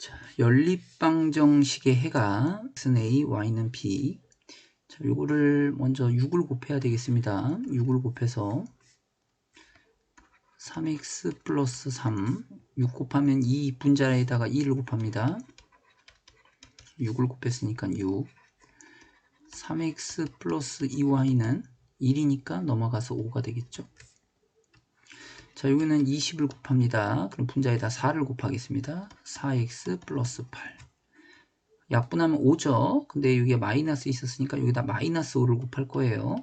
자, 연립방정식의 해가 x는 a, y는 b. 자, 요거를 먼저 6을 곱해야 되겠습니다. 6을 곱해서 3x 플러스 3, 6 곱하면 2 분자에다가 2를 곱합니다. 6을 곱했으니까 6. 3x 플러스 2y는 1이니까 넘어가서 5가 되겠죠. 자, 여기는 20을 곱합니다. 그럼 분자에다 4를 곱하겠습니다. 4x 플러스 8. 약분하면 5죠. 근데 여기에 마이너스 있었으니까 여기다 마이너스 5를 곱할 거예요.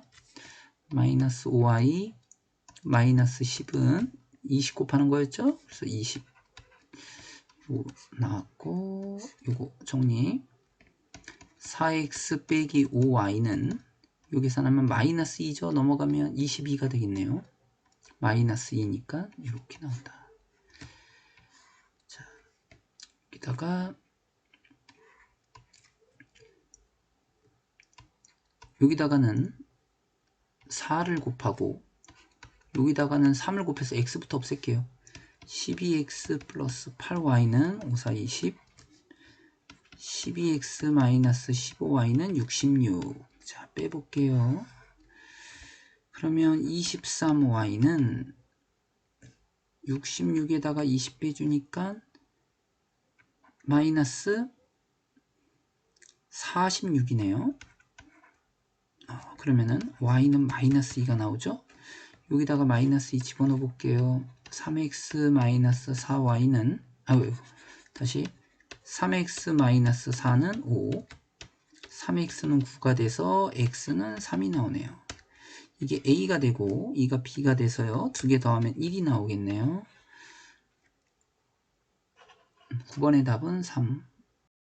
마이너스 5y 마이너스 10은 20 곱하는 거였죠. 그래서 20 요거 나왔고 요거 정리 4x 빼기 5y는 요 계산하면 마이너스 2죠. 넘어가면 22가 되겠네요. 마이너스 2니까 이렇게 나온다. 자, 여기다가 여기다가는 4를 곱하고 여기다가는 3을 곱해서 x부터 없앨게요. 12x 플러스 8y는 5, 4, 20 12x 마이너스 15y는 66 자, 빼볼게요. 그러면 23y는 66에다가 20 빼주니까 마이너스 46이네요. 어, 그러면은 y는 마이너스 2가 나오죠. 여기다가 마이너스 2 집어넣어 볼게요. 3x 마이너스 4y는 아 다시 3x 마이너스 4는 5 3x는 9가 돼서 x는 3이 나오네요. 이게 a가 되고 이가 b가 돼서요. 두 개 더하면 1이 나오겠네요. 9번의 답은 3